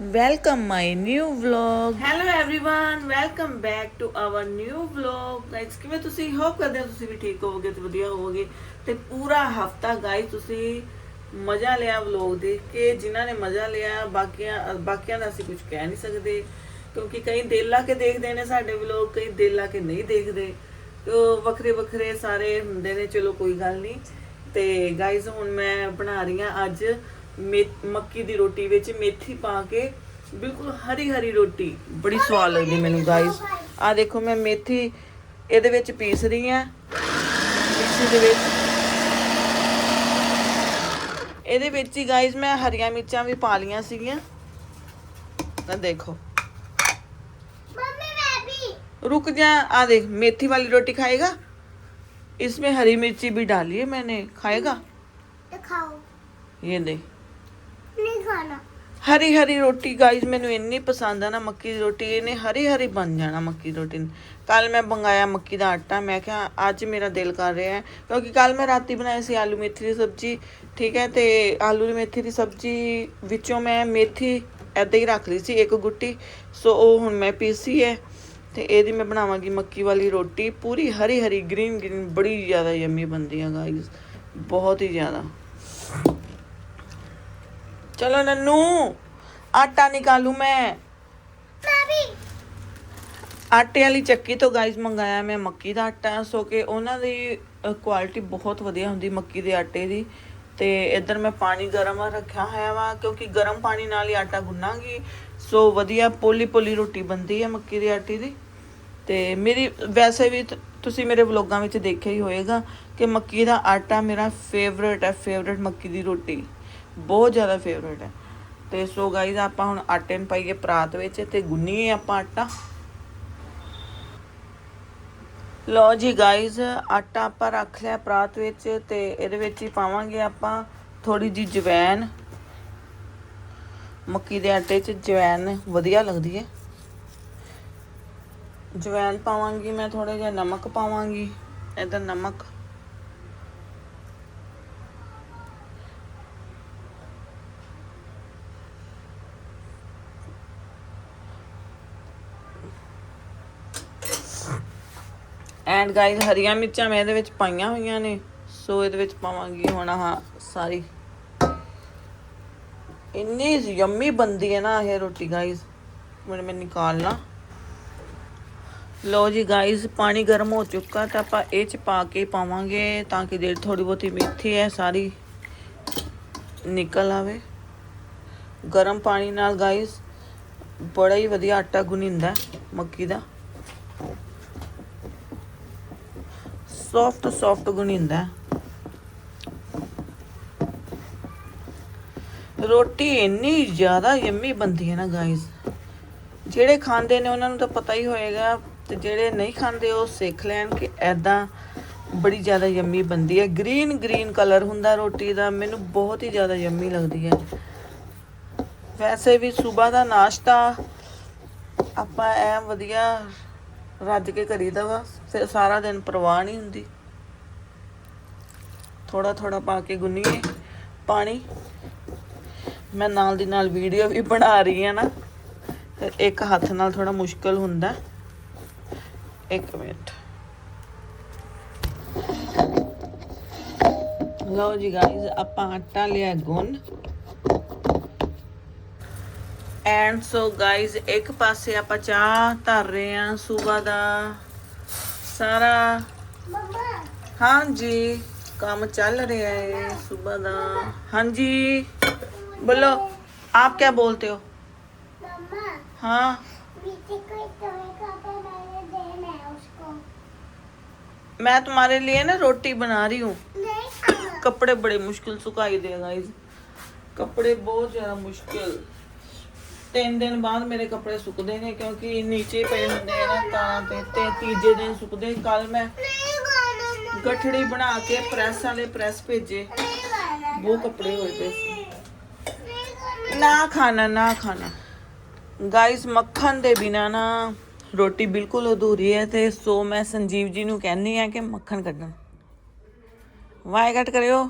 welcome my new vlog. Hello everyone, welcome back to our new vlog. Guys, ਕਿਵੇਂ ਤੁਸੀਂ? Hop ਕਰਦੇ ਹੋ ਤੁਸੀਂ ਵੀ ਠੀਕ ਹੋਵੋਗੇ ਤੇ ਵਧੀਆ ਹੋਵੋਗੇ। ਤੇ ਪੂਰਾ ਹਫਤਾ ਗਾਇਸ ਤੁਸੀਂ ਮਜ਼ਾ ਲਿਆ ਵਲੌਗ ਦੇਖ ਕੇ। ਜਿਨ੍ਹਾਂ ਨੇ ਮਜ਼ਾ ਲਿਆ, ਬਾਕੀਆਂ ਬਾਕੀਆਂ ਦਾ ਅਸੀਂ ਕੁਝ ਕਹਿ ਨਹੀਂ ਸਕਦੇ। ਕਿਉਂਕਿ ਕਈ ਦਿਲ ਲਾ ਕੇ ਦੇਖਦੇ ਨੇ ਸਾਡੇ ਵਲੌਗ ਕਈ ਦਿਲ ਲਾ ਕੇ ਨਹੀਂ ਦੇਖਦੇ। ਵੱਖਰੇ ਵੱਖਰੇ ਸਾਰੇ ਹੁੰਦੇ ਨੇ, ਚਲੋ ਕੋਈ ਗੱਲ ਨਹੀਂ। ਤੇ ਗਾਇਸ ਹੁਣ ਮੈਂ ਬਣਾ ਰਹੀ ਆ ਅੱਜ ਮੱਕੀ ਦੀ ਰੋਟੀ ਵਿੱਚ ਮੇਥੀ ਪਾ ਕੇ ਬਿਲਕੁਲ ਹਰੀ ਹਰੀ ਰੋਟੀ ਬੜੀ ਸਵਾਦ ਲੱਗਦੀ ਮੈਨੂੰ ਗਾਇਸ ਆ ਦੇਖੋ ਮੈਂ ਮੇਥੀ ਇਹਦੇ ਵਿੱਚ ਪੀਸ ਰਹੀ ਆ ਮਿਕਸੀ ਦੇ ਵਿੱਚ ਇਹਦੇ ਵਿੱਚ ਹੀ ਗਾਇਸ ਮੈਂ ਹਰੀਆਂ ਮਿਰਚਾਂ ਵੀ ਪਾ ਲੀਆਂ ਸੀਗੀਆਂ ਤਾਂ ਦੇਖੋ मम्मी मैं भी रुक जा आ देख मेथी वाली रोटी खाएगा इसमें हरी मिर्ची भी डाली है मैंने खाएगा तो खाओ ये देख नहीं खाना ਹਰੀ ਹਰੀ ਰੋਟੀ ਗਾਇਸ ਮੈਨੂੰ ਇੰਨੀ ਪਸੰਦ ਆ ਨਾ ਮੱਕੀ ਦੀ ਰੋਟੀ, ਇਹਨੇ ਹਰੀ ਹਰੀ ਬਣ ਜਾਣਾ ਮੱਕੀ ਦੀ ਰੋਟੀ ਕੱਲ ਮੈਂ ਮੰਗਾਇਆ ਮੱਕੀ ਦਾ ਆਟਾ, ਮੈਂ ਕਿਹਾ ਅੱਜ ਮੇਰਾ ਦਿਲ ਕਰ ਰਿਹਾ ਹੈ, ਕਿਉਂਕਿ ਕੱਲ ਮੈਂ ਰਾਤੀ ਬਣਾਈ ਸੀ ਆਲੂ ਮੇਥੀ ਦੀ ਸਬਜ਼ੀ, ਠੀਕ ਹੈ, ਤੇ ਆਲੂ ਦੀ ਮੇਥੀ ਦੀ ਸਬਜ਼ੀ ਵਿੱਚੋਂ ਮੈਂ ਮੇਥੀ ਐਦਾਂ ਹੀ ਰੱਖ ਲਈ ਸੀ, ਇੱਕ ਗੁੱਟੀ, ਸੋ ਉਹ ਹੁਣ ਮੈਂ ਪੀਸੀ ਹੈ, ਤੇ ਇਹਦੀ ਮੈਂ ਬਣਾਵਾਂਗੀ ਮੱਕੀ ਵਾਲੀ ਰੋਟੀ, ਪੂਰੀ ਹਰੀ ਹਰੀ ਗ੍ਰੀਨ ਗ੍ਰੀਨ ਬੜੀ ਜ਼ਿਆਦਾ ਯੰਮੀ ਬਣਦੀ ਆ ਗਾਇਸ ਬਹੁਤ ਹੀ ਜ਼ਿਆਦਾ। ਚਲੋ ਨੰਨੂ ਆਟਾ ਨਿਕਾਲੂ ਮੈਂ। ਆਟੇ ਵਾਲੀ ਚੱਕੀ ਤੋਂ ਗਾਇਸ ਮੰਗਾਇਆ ਮੈਂ ਮੱਕੀ ਦਾ ਆਟਾ ਸੋ ਕਿ ਉਹਨਾਂ ਦੀ ਕੁਆਲਿਟੀ ਬਹੁਤ ਵਧੀਆ ਹੁੰਦੀ ਮੱਕੀ ਦੇ ਆਟੇ ਦੀ। ਤੇ ਇੱਧਰ ਮੈਂ ਪਾਣੀ ਗਰਮ ਰੱਖਿਆ ਹੋਇਆ ਵਾ ਕਿਉਂਕਿ ਗਰਮ ਪਾਣੀ ਨਾਲ ਹੀ ਆਟਾ ਗੁੰਨਾਂਗੀ। ਸੋ ਵਧੀਆ ਪੋਲੀ ਪੋਲੀ ਰੋਟੀ ਬਣਦੀ ਹੈ ਮੱਕੀ ਦੇ ਆਟੇ ਦੀ। ਤੇ ਮੇਰੀ ਵੈਸੇ ਵੀ ਤੁਸੀਂ ਮੇਰੇ ਵਲੋਗਾਂ ਵਿੱਚ ਦੇਖਿਆ ਹੀ ਹੋਏਗਾ ਕਿ ਮੱਕੀ ਦਾ ਆਟਾ ਮੇਰਾ ਫੇਵਰੇਟ ਹੈ ਫੇਵਰੇਟ ਮੱਕੀ ਦੀ ਰੋਟੀ। ਬਹੁਤ ਜ਼ਿਆਦਾ ਫੇਵਰੇਟ ਹੈ। ਤੇ ਸੋ ਗਾਈਜ਼ ਆਪਾਂ ਹੁਣ ਆਟੇ ਨੂੰ ਪਾਈਏ ਪਰਾਤ ਵਿੱਚ ਤੇ ਗੁੰਨੀਏ ਆਪਾਂ ਆਟਾ। ਲੋ ਜੀ ਗਾਈਜ਼ ਆਟਾ ਆਪਾਂ ਰੱਖ ਲਿਆ ਪਰਾਤ ਵਿੱਚ ਤੇ ਇਹਦੇ ਵਿੱਚ ਹੀ ਪਾਵਾਂਗੇ ਆਪਾਂ ਥੋੜੀ ਜੀ ਜਵੈਨ। ਮੱਕੀ ਦੇ ਆਟੇ 'ਚ ਜਵੈਨ ਵਧੀਆ ਲੱਗਦੀ ਹੈ। ਜਵੈਨ ਪਾਵਾਂਗੀ ਮੈਂ ਥੋੜਾ ਜਿਹਾ ਨਮਕ ਪਾਵਾਂਗੀ। ਇਧਰ ਨਮਕ ਐਂਡ ਗਾਇਸ ਹਰੀਆਂ ਮਿਰਚਾਂ ਮੈਂ ਇਹਦੇ ਵਿੱਚ ਪਾਈਆਂ ਹੋਈਆਂ ਨੇ, ਸੋ ਇਹਦੇ ਵਿੱਚ ਪਾਵਾਂਗੀ ਹੁਣ ਆਹ ਸਾਰੀ। ਇੰਨੀ ਯੰਮੀ ਬੰਦੀ ਹੈ ਨਾ ਇਹ ਰੋਟੀ ਗਾਇਸ ਹੁਣ ਮੈਂ ਨਿਕਾਲਣਾ। ਲੋ ਜੀ ਗਾਇਸ ਪਾਣੀ ਗਰਮ ਹੋ ਚੁੱਕਾ ਤਾਂ ਆਪਾਂ ਇਹ ਚ ਪਾ ਕੇ ਪਾਵਾਂਗੇ ਤਾਂ ਕਿ ਜਿਹੜੀ ਥੋੜੀ ਬਹੁਤੀ ਮੇਥੀ ਹੈ ਸਾਰੀ ਨਿਕਲ ਆਵੇ। ਗਰਮ ਪਾਣੀ ਨਾਲ ਗਾਇਸ ਬੜਾ ਹੀ ਵਧੀਆ ਆਟਾ ਗੁੰਨਿੰਦਾ ਮੱਕੀ ਦਾ। ਸੌਫਟ ਸੌਫਟ ਗੁੰਨਿੰਦਾ ਰੋਟੀ ਇੰਨੀ ਜ਼ਿਆਦਾ ਯੰਮੀ ਬਣਦੀ ਹੈ ਨਾ ਗਾਇਸ ਜਿਹੜੇ ਖਾਂਦੇ ਨੇ ਉਹਨਾਂ ਨੂੰ ਤਾਂ ਪਤਾ ਹੀ ਹੋਏਗਾ ਤੇ ਜਿਹੜੇ ਨਹੀਂ ਖਾਂਦੇ ਉਹ ਸਿੱਖ ਲੈਣ ਕਿ ਐਦਾਂ ਬੜੀ ਜ਼ਿਆਦਾ ਯੰਮੀ ਬਣਦੀ ਹੈ। ਗ੍ਰੀਨ ਗ੍ਰੀਨ ਕਲਰ ਹੁੰਦਾ ਰੋਟੀ ਦਾ, ਮੈਨੂੰ ਬਹੁਤ ਹੀ ਜ਼ਿਆਦਾ ਯੰਮੀ ਲੱਗਦੀ ਹੈ। ਵੈਸੇ ਵੀ ਸਵੇਰ ਦਾ ਨਾਸ਼ਤਾ ਆਪਾਂ ਐ ਵਧੀਆ ਰੱਜ ਕੇ ਕਰੀਦਾ ਵਾ, ਫਿਰ ਸਾਰਾ ਦਿਨ ਪਰਵਾਹ ਨਹੀਂ ਹੁੰਦੀ। ਥੋੜਾ ਥੋੜਾ ਪਾ ਕੇ ਗੁੰਨੀਏ ਪਾਣੀ। ਮੈਂ ਨਾਲ ਦੀ ਨਾਲ ਵੀਡੀਓ ਵੀ ਬਣਾ ਰਹੀ ਹਾਂ ਨਾ ਤੇ ਇੱਕ ਹੱਥ ਨਾਲ ਥੋੜਾ ਮੁਸ਼ਕਲ ਹੁੰਦਾ। ਇੱਕ ਮਿੰਟ। ਲਓ ਜੀ ਗਾਇਜ਼ ਆਪਾਂ ਆਟਾ ਲਿਆ ਗੁੰਨ। ਐਂਡ ਸੋ ਗਾਇਜ਼ ਇੱਕ ਪਾਸੇ ਆਪਾਂ ਚਾਹ ਧਰ ਰਹੇ ਹਾਂ ਸਵੇਰ ਦਾ ਸਾਰਾ मम्मा ਹਾਂਜੀ ਕੰਮ ਚੱਲ ਰਿਹਾ ਹੈ ਸਵੇਰ ਦਾ ਹਾਂਜੀ बोलो आप क्या बोलते हो मम्मा हाँ मीठी को तुम्हें खाता मैंने देना है उसको मैं तुम्हारे लिए ना रोटी बना रही हूँ नहीं खाना कपड़े बड़े मुश्किल सुखाई दे गाइस ਕੱਪੜੇ ਬਹੁਤ ਜ਼ਿਆਦਾ ਮੁਸ਼ਕਿਲ ਤਿੰਨ ਦਿਨ ਬਾਅਦ ਮੇਰੇ ਕੱਪੜੇ ਸੁੱਕਦੇ ਨੇ ਕਿਉਂਕਿ ਨੀਚੇ ਪਏ ਹੁੰਦੇ ਆ ਤਾਂ ਤੇ ਤੀਜੇ ਦਿਨ ਸੁੱਕਦੇ। ਕੱਲ ਮੈਂ ਗਠੜੀ ਬਣਾ ਕੇ ਪ੍ਰੈਸ ਵਾਲੇ ਪ੍ਰੈਸ ਭੇਜੇ। ਉਹ ਕੱਪੜੇ ਹੋਏ ਪਏ ਨਾ ਖਾਣਾ ਨਾ ਖਾਣਾ। ਗਾਇਸ ਮੱਖਣ ਦੇ ਬਿਨਾ ਨਾ ਰੋਟੀ ਬਿਲਕੁਲ ਅਧੂਰੀ ਹੈ ਤੇ ਸੋ ਮੈਂ ਸੰਜੀਵ ਜੀ ਨੂੰ ਕਹਿੰਨੀ ਆ ਕਿ ਮੱਖਣ ਕੱਢਣ। ਵਾਏ ਕੱਟ ਕਰਿਓ।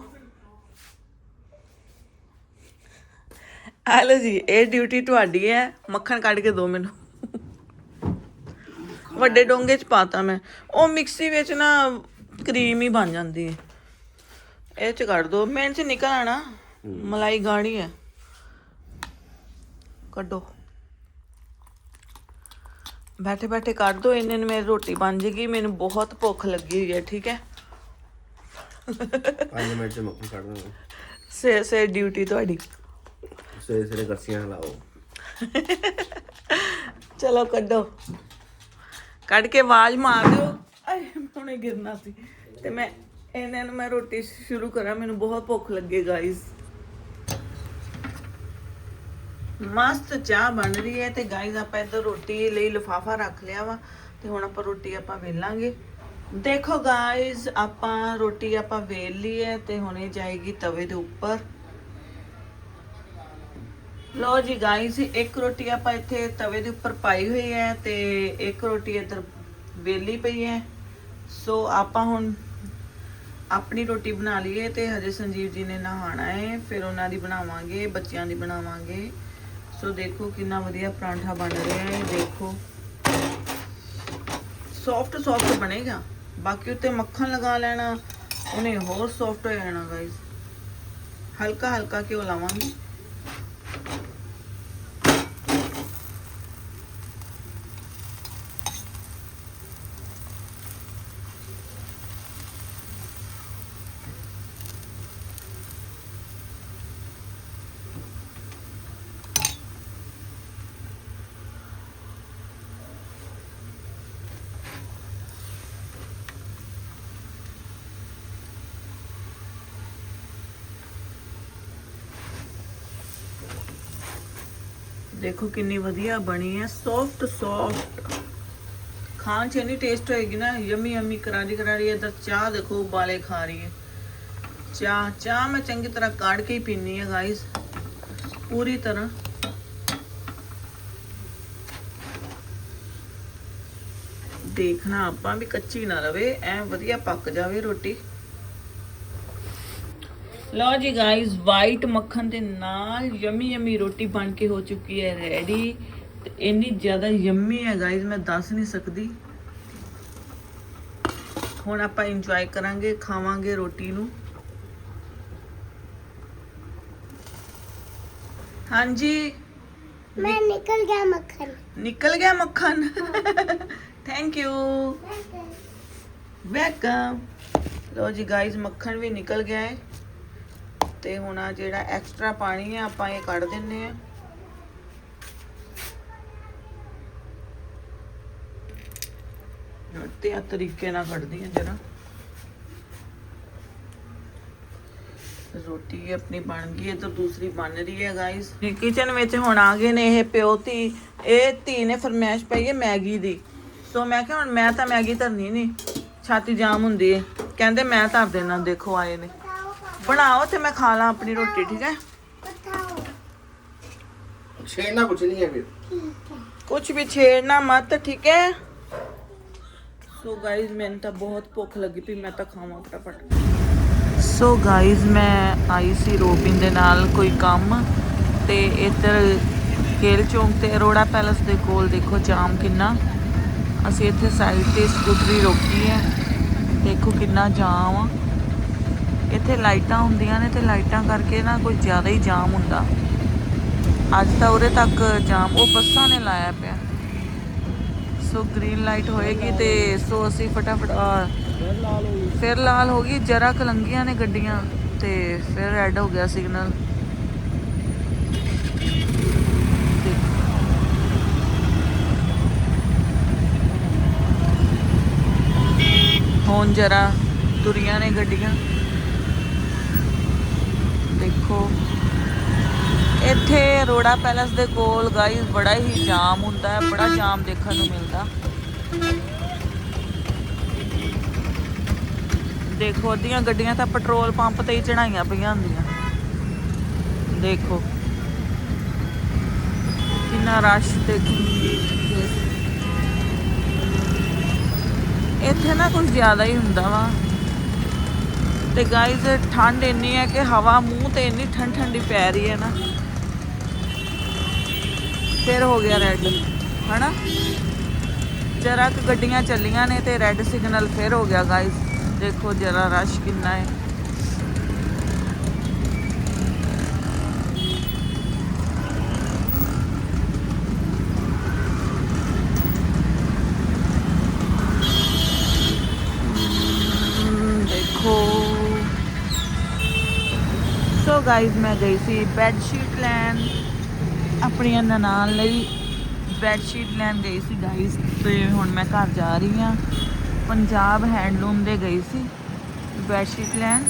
ਆ ਲਓ ਜੀ ਇਹ ਡਿਊਟੀ ਤੁਹਾਡੀ ਹੈ। ਮੱਖਣ ਕੱਢ ਕੇ ਦਿਓ ਮੈਨੂੰ। ਵੱਡੇ ਡੋਂਗੇ ਚ ਪਾਤਾ ਮੈਂ। ਉਹ ਮਿਕਸੀ ਵਿੱਚ ਨਾ ਕਰੀਮ ਹੀ ਬਣ ਜਾਂਦੀ ਹੈ। ਇਹ ਚ ਕੱਢ ਦੋ। ਮਿੰਟ ਚ ਨਿਕਲ ਆਣਾ। ਮਲਾਈ ਗਾੜੀ ਹੈ। ਕੱਢੋ। ਬੈਠੇ ਬੈਠੇ ਕੱਢ ਦੋ। ਇੰਨੇ ਨੂੰ ਮੇਰੀ ਰੋਟੀ ਬਣ ਜੇਗੀ। ਮੈਨੂੰ ਬਹੁਤ ਭੁੱਖ ਲੱਗੀ ਹੋਈ ਹੈ ਠੀਕ ਹੈ? 5 ਮਿੰਟ ਚ ਮੱਖਣ ਕੱਢ ਦਾਂਗੇ ਸੇ ਸੇ ਡਿਊਟੀ ਤੁਹਾਡੀ। ਸਵੇਰੇ ਸਵੇਰੇ ਕਰਸੀਆਂ ਹਲਾਓ। ਚਲੋ ਕੱਢੋ। ਕੱਢ ਕੇ ਆਵਾਜ਼ ਮਾਰ ਦਿਓ। ਆਏ ਹੁਣੇ ਗਿਰਨਾ ਸੀ। ਤੇ ਮੈਂ ਇਹਨਾਂ ਨੂੰ ਮੈਂ ਰੋਟੀ ਸ਼ੁਰੂ ਕਰਾਂ ਮੈਨੂੰ ਬਹੁਤ ਭੁੱਖ ਲੱਗੇ ਗਾਇਸ ਮਸਤ ਚਾਹ ਬਣ ਰਹੀ ਹੈ ਤੇ ਗਾਇਸ ਆਪਾਂ ਇੱਧਰ ਰੋਟੀ ਲਈ ਲਿਫਾਫਾ ਰੱਖ ਲਿਆ ਵਾ ਤੇ ਹੁਣ ਆਪਾਂ ਰੋਟੀ ਆਪਾਂ ਵੇਲਾਂਗੇ। ਦੇਖੋ ਗਾਇਸ ਆਪਾਂ ਰੋਟੀ ਆਪਾਂ ਵੇਲ ਲਈ ਹੈ ਤੇ ਹੁਣੇ ਜਾਏਗੀ ਤਵੇ ਦੇ ਉੱਪਰ। ਲੋ ਜੀ ਗਾਇਸ ਇੱਕ ਰੋਟੀ ਆਪਾਂ ਇੱਥੇ ਤਵੇ ਦੇ ਉੱਪਰ ਪਾਈ ਹੋਈ ਹੈ ਤੇ ਇੱਕ ਰੋਟੀ ਇੱਧਰ ਵੇਲੀ ਪਈ ਹੈ। ਸੋ ਆਪਾਂ ਹੁਣ ਆਪਣੀ ਰੋਟੀ ਬਣਾ ਲਈਏ ਤੇ ਹਜੇ ਸੰਜੀਵ ਜੀ ਨੇ ਨਹਾਣਾ ਹੈ, ਫਿਰ ਉਹਨਾਂ ਦੀ ਬਣਾਵਾਂਗੇ, ਬੱਚਿਆਂ ਦੀ ਬਣਾਵਾਂਗੇ। ਸੋ ਦੇਖੋ ਕਿੰਨਾ ਵਧੀਆ ਪਰਾਂਠਾ ਬਣ ਰਿਹਾ ਹੈ, ਦੇਖੋ। ਸੌਫਟ ਸੌਫਟ ਬਣੇਗਾ, ਬਾਕੀ ਉੱਤੇ ਮੱਖਣ ਲਗਾ ਲੈਣਾ, ਉਹਨੇ ਹੋਰ ਸੌਫਟ ਹੋ ਜਾਣਾ ਗਾਇਸ ਹਲਕਾ ਹਲਕਾ ਘਿਓ ਲਾਵਾਂਗੇ। ਦੇਖੋ ਕਿੰਨੀ ਵਧੀਆ ਬਣੀ ਹੈ ਸੌਫਟ ਸੌਫਟ ਖਾਣ ਚ ਇੰਨੀ ਟੇਸਟ ਹੋਏਗੀ ਨਾ, ਯਮੀ ਯਮੀ ਕਰਾਰੀ ਕਰਾਰੀ ਇਧਰ ਚਾਹ ਦੇਖੋ ਉਬਾਲੇ ਖਾ ਰਹੀ ਹੈ। ਚਾਹ ਚਾਹ ਮੈਂ ਚੰਗੀ ਤਰ੍ਹਾਂ ਕਾੜ ਕੇ ਹੀ ਪੀਨੀ ਹੈ ਗਾਇਸ ਪੂਰੀ ਤਰ੍ਹਾਂ। ਦੇਖਣਾ ਆਪਾਂ ਵੀ ਕੱਚੀ ਨਾ ਰਵੇ, ਐ ਵਧੀਆ ਪੱਕ ਜਾਵੇ ਰੋਟੀ। ਲਓ ਜੀ ਗਾਇਸ ਵਾਈਟ ਮੱਖਣ ਦੇ ਨਾਲ ਯਮੀ ਯਮੀ ਰੋਟੀ ਬਣ ਕੇ ਹੋ ਚੁੱਕੀ ਹੈ ਰੈਡੀ ਤੇ ਇੰਨੀ ਜ਼ਿਆਦਾ ਯਮੀ ਹੈ ਗਾਇਸ ਮੈਂ ਦੱਸ ਨਹੀਂ ਸਕਦੀ। ਹੁਣ ਆਪਾਂ ਇੰਜੋਏ ਕਰਾਂਗੇ ਖਾਵਾਂਗੇ ਰੋਟੀ ਨੂੰ। ਹਾਂਜੀ। ਮੈਂ ਨਿਕਲ ਗਿਆ ਮੱਖਣ। ਨਿਕਲ ਗਿਆ ਮੱਖਣ। ਥੈਂਕ ਯੂ ਵੈਲਕਮ ਲੋ ਜੀ ਗਾਇਸ ਮੱਖਣ ਵੀ ਨਿਕਲ ਗਿਆ ਹੈ। ਤੇ ਹੁਣ ਆ ਜਿਹੜਾ ਐਕਸਟਰਾ ਪਾਣੀ ਆ, ਆਪਾਂ ਇਹ ਕੱਢ ਦਿੰਨੇ ਆ। ਤੇ ਆ ਤਰੀਕੇ ਨਾਲ ਕੱਢਦੀ ਆ ਜਰਾ। ਰੋਟੀ ਆਪਣੀ ਬਣ ਗਈ ਹੈ ਤਾਂ ਦੂਸਰੀ ਬਣ ਰਹੀ ਹੈ ਗਾਇਸ ਕਿਚਨ ਵਿੱਚ ਹੁਣ ਆ ਗਏ ਨੇ ਇਹ ਪਿਓ ਧੀ। ਇਹ ਧੀ ਨੇ ਫਰਮਾਇਸ਼ ਪਈ ਹੈ ਮੈਗੀ ਦੀ। ਸੋ ਮੈਂ ਕਿਹਾ ਹੁਣ ਮੈਂ ਤਾਂ ਮੈਗੀ ਧਰਨੀ ਨਹੀਂ ਛਾਤੀ ਜਾਮ ਹੁੰਦੀ ਹੈ। ਕਹਿੰਦੇ ਮੈਂ ਧਰ ਦੇਣਾ, ਦੇਖੋ ਆਏ ਨੇ। ਬਣਾਓ ਤੇ ਮੈਂ ਖਾ ਲਾਂ ਆਪਣੀ ਰੋਟੀ ਠੀਕ ਹੈ? ਛੇੜਨਾ ਕੁਛ ਨਹੀਂ ਹੈ ਫਿਰ। ਕੁਝ ਵੀ ਛੇੜਨਾ ਮਤ ਠੀਕ ਹੈ? ਸੋ ਗਾਇਜ਼ ਮੈਨੂੰ ਤਾਂ ਬਹੁਤ ਭੁੱਖ ਲੱਗੀ ਪਈ ਮੈਂ ਤਾਂ ਖਾਵਾਂ ਫਟਾਫਟ। ਸੋ ਗਾਇਜ਼ ਮੈਂ ਆਈ ਸੀ ਰੋਬਿਨ ਦੇ ਨਾਲ ਕੋਈ ਕੰਮ ਤੇ ਇੱਧਰ ਖੇਲ ਚੌਂਕ ਤੇ ਅਰੋੜਾ ਪੈਲਸ ਦੇ ਕੋਲ ਦੇਖੋ ਜਾਮ ਕਿੰਨਾ। ਅਸੀਂ ਇੱਥੇ ਸਾਈਡ ਤੇ ਸਕੂਟਰੀ ਰੋਕੀ ਹੈ। ਦੇਖੋ ਕਿੰਨਾ ਜਾਮ ਆ। ਇੱਥੇ ਲਾਈਟਾਂ ਹੁੰਦੀਆਂ ਨੇ ਤੇ ਲਾਈਟਾਂ ਕਰਕੇ ਨਾ ਕੋਈ ਜ਼ਿਆਦਾ ਹੀ ਜਾਮ ਹੁੰਦਾ। ਅੱਜ ਤਾਂ ਉਰੇ ਤੱਕ ਜਾਮ ਉਹ ਬੱਸਾਂ ਨੇ ਲਾਇਆ ਪਿਆ। ਸੋ ਗ੍ਰੀਨ ਲਾਈਟ ਹੋਏਗੀ ਤੇ ਸੋ ਅਸੀਂ ਫਟਾਫਟ ਆ, ਫਿਰ ਲਾਲ ਹੋ ਗਈ ਜਰਾ ਕਲੰਗੀਆਂ ਨੇ ਗੱਡੀਆਂ ਤੇ ਫਿਰ ਰੈੱਡ ਹੋ ਗਿਆ ਸਿਗਨਲ। ਹੁਣ ਜਰਾ ਤੁਰੀਆਂ ਨੇ ਗੱਡੀਆਂ। ਦੇਖੋ। ਇੱਥੇ ਅਰੋੜਾ ਪੈਲਸ ਦੇ ਕੋਲ ਗਾਈਸ ਬੜਾ ਹੀ ਜਾਮ ਹੁੰਦਾ ਹੈ, ਬੜਾ ਜਾਮ ਦੇਖਣ ਨੂੰ ਮਿਲਦਾ। ਦੇਖੋ, ਅੱਧੀਆਂ ਗੱਡੀਆਂ ਤਾਂ ਪੈਟਰੋਲ ਪੰਪ ਤੇ ਹੀ ਚੜਾਈਆਂ ਪਈਆਂ ਹੁੰਦੀਆਂ। ਦੇਖੋ। ਕਿੰਨਾ ਰਸ਼ ਦੇਖੋ। ਇੱਥੇ ਨਾ ਕੁਝ ਜ਼ਿਆਦਾ ਹੀ ਹੁੰਦਾ ਵਾ। ਤੇ ਗਾਇਜ਼ ਠੰਡ ਇੰਨੀ ਹੈ ਕਿ ਹਵਾ, ਮੂੰਹ ਤੇ ਇੰਨੀ ਠੰਡ ਠੰਡੀ ਪੈ ਰਹੀ ਹੈ ਨਾ। ਫਿਰ ਹੋ ਗਿਆ ਰੈੱਡ ਹਨਾ? ਜਰਾ ਕਿ ਗੱਡੀਆਂ ਚੱਲੀਆਂ ਨੇ ਤੇ ਰੈੱਡ ਸਿਗਨਲ ਫਿਰ ਹੋ ਗਿਆ ਗਾਇਜ਼ ਦੇਖੋ ਜਰਾ ਰਸ਼ ਕਿੰਨਾ ਹੈ। ਸੋ ਮੈਂ ਗਈ ਸੀ ਬੈੱਡ ਸ਼ੀਟ ਲੈਣ, ਆਪਣੀਆਂ ਨਨਾਣ ਲਈ ਬੈੱਡ ਸ਼ੀਟ ਲੈਣ ਗਈ ਸੀ ਗਾਇਜ਼ ਤੇ ਹੁਣ ਮੈਂ ਘਰ ਜਾ ਰਹੀ ਹਾਂ। ਪੰਜਾਬ ਹੈਂਡਲੂਮ ਦੇ ਗਈ ਸੀ ਬੈੱਡ ਸ਼ੀਟ ਲੈਣ।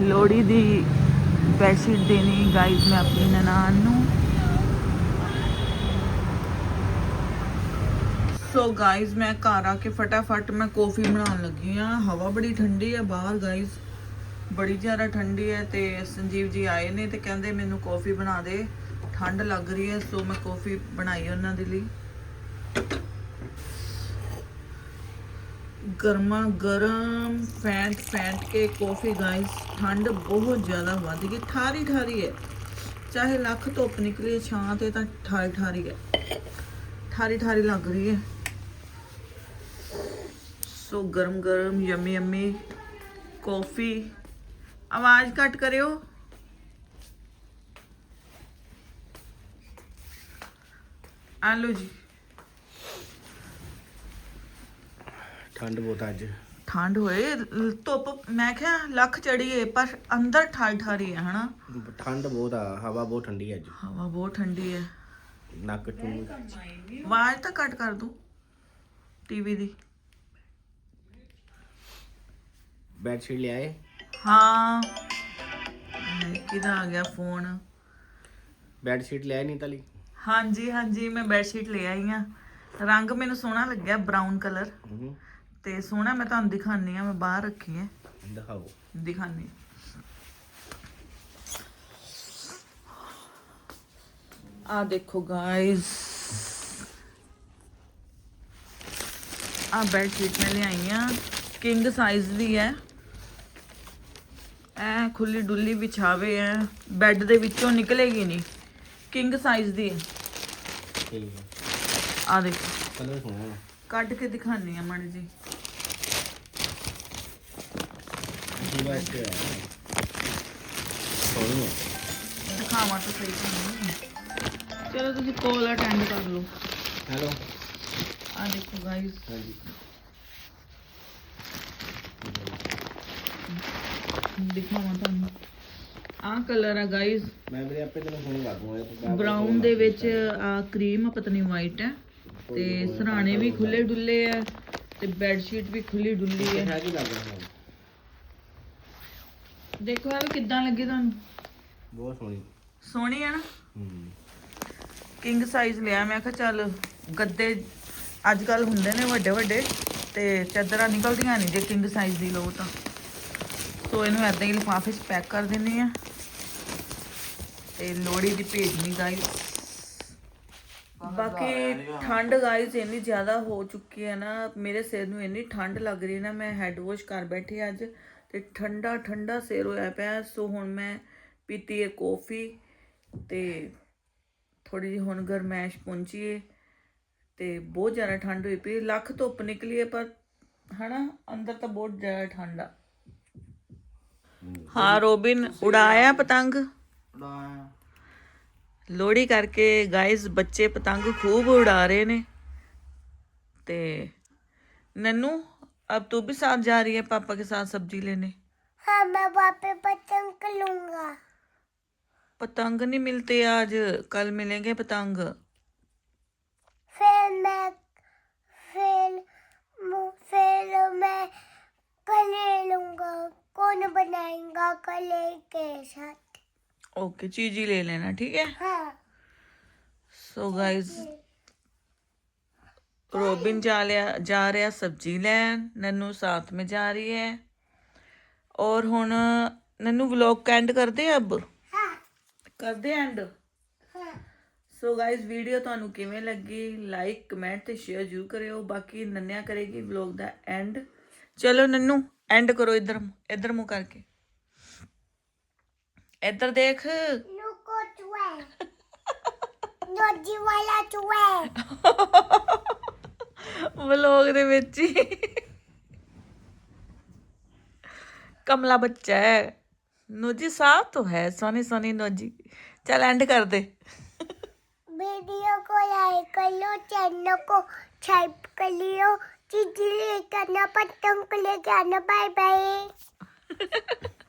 ਲੋੜੀ ਦੀ ਬੈੱਡ ਸ਼ੀਟ ਦੇਣੀ ਗਾਇਜ਼ ਮੈਂ ਆਪਣੀ ਨਨਾਣ ਨੂੰ। ਸੋ ਗਾਇਜ਼ ਮੈਂ ਘਰ ਆ ਕੇ ਫਟਾਫਟ ਮੈਂ ਕੌਫੀ ਬਣਾਉਣ ਲੱਗੀ ਆ ਹਵਾ ਬੜੀ ਠੰਡੀ ਆ ਬਾਹਰ ਗਾਇਜ਼ ਬੜੀ ਜ਼ਿਆਦਾ ਠੰਡੀ ਹੈ ਤੇ ਸੰਜੀਵ ਜੀ ਆਏ ਨੇ ਤੇ ਕਹਿੰਦੇ ਮੈਨੂੰ ਕੌਫੀ ਬਣਾ ਦੇ। ਠੰਡ ਲੱਗ ਰਹੀ ਹੈ, ਸੋ ਮੈਂ ਕੌਫੀ ਬਣਾਈ ਉਹਨਾਂ ਦੇ ਲਈ। ਗਰਮਾ ਗਰਮ, ਫੈਂਟ ਫੈਂਟ ਕੇ ਕੌਫੀ ਗਾਇਸ ਠੰਡ ਬਹੁਤ ਜ਼ਿਆਦਾ ਵੱਧ ਗਈ, ਠਾਰੀ ਠਾਰੀ ਹੈ। ਚਾਹੇ ਲੱਖ ਧੁੱਪ ਨਿਕਲੀ ਛਾਂ ਤੇ ਤਾਂ ਠਾਰੀ ਠਾਰੀ ਹੈ। ਠਾਰੀ ਠਾਰੀ ਲੱਗ ਰਹੀ ਹੈ। ਸੋ ਗਰਮ ਗਰਮ, ਯਮੀ ਯਮੀ, ਕੌਫੀ ਆਵਾਜ਼ ਘੱਟ ਕਰਿਓ। ਆਲੋ ਜੀ। ਠੰਡ ਬਹੁਤ ਅੱਜ। ਠੰਡ ਹੋਏ। ਧੁੱਪ ਮੈਂ ਕਿਹਾ ਲੱਖ ਚੜੀ ਏ ਪਰ ਅੰਦਰ ਠਾਈ ਠਾਰੀ ਹੈ ਹਨਾ? ਠੰਡ ਬਹੁਤ ਆ ਹਵਾ ਬਹੁਤ ਠੰਡੀ ਹੈ ਅੱਜ। ਹਵਾ ਬਹੁਤ ਠੰਡੀ ਹੈ ਨੱਕ ਚੂੰ ਆਵਾਜ਼ ਤਾਂ ਘੱਟ ਕਰ ਦੋ ਟੀਵੀ ਦੀ। ਬੈੱਡ ਸ਼ੀਟ ਲਿਆਏ? ਹਾਂ। ਹਾਏ, ਕਿਹਦਾ ਆ ਗਿਆ ਫੋਨ? ਬੈੱਡ ਸ਼ੀਟ ਲਿਆਏ ਨਹੀਂ ਤਲੀ ਹਾਂਜੀ ਹਾਂਜੀ ਮੈਂ ਬੈੱਡ ਸ਼ੀਟ ਲੈ ਆਈ ਆ। ਰੰਗ ਮੈਨੂੰ ਸੋਹਣਾ ਲੱਗਿਆ ਬਰਾਊਨ ਕਲਰ ਹੂੰ। ਤੇ ਸੋਹਣਾ ਮੈਂ ਤੁਹਾਨੂੰ ਦਿਖਾਨੀ ਆ ਮੈਂ ਬਾਹਰ ਰੱਖੀ ਹੈ ਦਿਖਾਓ। ਦਿਖਾਨੀ ਆ। ਦੇਖੋ ਗਾਇਸ ਆ ਬੈੱਡ ਸ਼ੀਟ ਮੈਂ ਲਿਆਈ ਆ। ਕਿੰਗ ਸਾਈਜ਼ ਦੀ ਹੈ। ਐ ਖੁੱਲੀ ਡੁੱਲੀ ਵਿਛਾਵੇ ਐ ਬੈੱਡ ਦੇ ਵਿੱਚੋਂ ਨਿਕਲੇਗੀ ਨਹੀਂ ਕਿੰਗ ਸਾਈਜ਼ ਦੀ। ਹੈ ਠੀਕ ਹੈ ਆ ਦੇਖੋ। ਕਲਰ ਸੋਹਣਾ ਕੱਢ ਕੇ ਦਿਖਾਨੀ ਆ ਮਣ ਜੀ। ਜੀ ਬਸ ਸੋਹਣੀ ਹੈ ਦਿਖਾਵਾਂ ਤਾਂ ਸਹੀ ਤੁਹਾਨੂੰ। ਚਲੋ ਤੁਸੀਂ ਕੋਲ ਅਟੈਂਡ ਕਰ ਲਓ। ਹੈਲੋ। ਆ ਦੇਖੋ ਗਾਇਸ ਹਾਂਜੀ। ਦਿਖਾਵਾਂ ਤੁਹਾਨੂੰ। ਆ ਕਲਰ ਆ ਗਾਇਸ ਮੈਂ ਵੀਰੇ ਆਪੇ ਤੈਨੂੰ ਕਰ ਦੂੰਗਾ ਬਰਾਊਨ ਦੇ ਵਿੱਚ ਆ ਕਰੀਮ ਪਤਾ ਨਹੀਂ ਵਾਈਟ ਹੈ ਤੇ ਸਰਾਣੇ ਵੀ ਖੁੱਲੇ ਡੁੱਲੇ ਆ ਤੇ ਬੈੱਡ ਸ਼ੀਟ ਵੀ ਖੁੱਲੀ ਡੁੱਲੀ ਹੈ ਹੈ ਕੀ ਲੱਗਦਾ ਦੇਖੋ ਇਹ ਕਿੱਦਾਂ ਲੱਗੀ ਤੁਹਾਨੂੰ? ਬਹੁਤ ਸੋਹਣੀ। ਸੋਹਣੀ ਹੈ ਨਾ? ਹੂੰ। ਕਿੰਗ ਸਾਈਜ਼ ਲਿਆ ਮੈਂ ਕਿਹਾ ਚੱਲ ਗੱਦੇ ਅੱਜ ਕੱਲ ਹੁੰਦੇ ਨੇ ਵੱਡੇ ਵੱਡੇ ਤੇ ਚਾਦਰਾਂ ਨਿਕਲਦੀਆਂ ਨਹੀਂ ਜੇ ਕਿੰਗ ਸਾਈਜ਼ ਦੀ ਲਓ ਤਾਂ। ਸੋ ਇਹਨੂੰ ਐਦਾਂ ਹੀ ਲਿਫਾਫੇ 'ਚ ਪੈਕ ਕਰ ਦਿੰਨੀ ਆ ਤੇ ਲੋੜੀ ਦੀ ਭੇਜਣੀ ਗਾਈਸ ਬਾਕੀ ਠੰਡ ਗਾਈਸ ਇੰਨੀ ਜ਼ਿਆਦਾ ਹੋ ਚੁੱਕੀ ਹੈ ਨਾ, ਮੇਰੇ ਸਿਰ ਨੂੰ ਇੰਨੀ ਠੰਡ ਲੱਗ ਰਹੀ ਹੈ ਨਾ, ਮੈਂ ਹੈਡ ਵਾਸ਼ ਕਰ ਬੈਠੀ ਅੱਜ। ਤੇ ਠੰਡਾ ਠੰਡਾ ਸਿਰ ਹੋਇਆ ਪਿਆ ਸੋ ਹੁਣ ਮੈਂ ਪੀਤੀ ਹੈ ਕੌਫੀ ਤੇ ਥੋੜੀ ਜਿਹੀ ਹੁਣ ਗਰਮੈਸ਼ ਪਹੁੰਚੀ ਏ। ਤੇ ਬਹੁਤ ਜ਼ਿਆਦਾ ਠੰਡ ਹੋਈ ਪਈ, ਲੱਖ ਧੁੱਪ ਨਿਕਲੀ ਹੈ, ਪਰ ਹਨਾ, ਅੰਦਰ ਤਾਂ ਬਹੁਤ ਜ਼ਿਆਦਾ ਠੰਡ ਆ। ਹਾਂ ਰੋਬਿਨ ਉਡਾਇਆ ਪਤੰਗ ਲੋੜੀ ਕਰਕੇ ਗਾਇਸ ਬੱਚੇ ਪਤੰਗ ਖੂਬ ਉਡਾ ਰਹੇ ਨੇ ਤੇ नन्नू अब तू भी साथ जा रही है पापा के साथ सब्जी लेने हाँ मैं वहाँ पे पतंग लूंगा पतंग नहीं मिलते आज कल मिलेंगे पतंग फिर मैं फिर मु- फिर मैं कले लूंगा कौन बनाएगा कले के साथ ओके चीज ही ले लेना ठीक है हाँ ਸੋ ਗਾਇਸ रोबिन जा लिया जा रहा सब्जी लैन नन्नू साथ में जा रही है और हुन नन्नू व्लॉग का एंड कर दे अब हाँ ਕਰ ਦੇ ਐਂਡ हाँ ਸੋ ਗਾਇਸ ਵੀਡੀਓ ਤੁਹਾਨੂੰ ਕਿਵੇਂ ਲੱਗੀ ਲਾਈਕ ਕਮੈਂਟ ਤੇ ਸ਼ੇਅਰ ਜ਼ਰੂਰ ਕਰਿਓ ਬਾਕੀ ਨੰਨਿਆ ਕਰੇਗੀ ਵਲੌਗ ਦਾ ਐਂਡ ਚਲੋ ਨੰਨੂ ਐਂਡ ਕਰੋ ਇਧਰ ਇਧਰ ਮੂੰਹ ਕਰਕੇ ਇੱਧਰ ਦੇਖ Look what way ਨੋਜੀ ਵਾਲਾ ਚੂਹੇ ਵਲੋਗ ਦੇ ਵਿੱਚ ਹੀ ਕਮਲਾ ਬੱਚਾ ਹੈ ਨੋਜੀ ਸਾਫ तो है सोनी सोनी नोजी चल एंड कर दे वीडियो को लाइक कर लो चैनल को सब्सक्राइब कर लियो Tidur, kena potong kulit, kena bye-bye.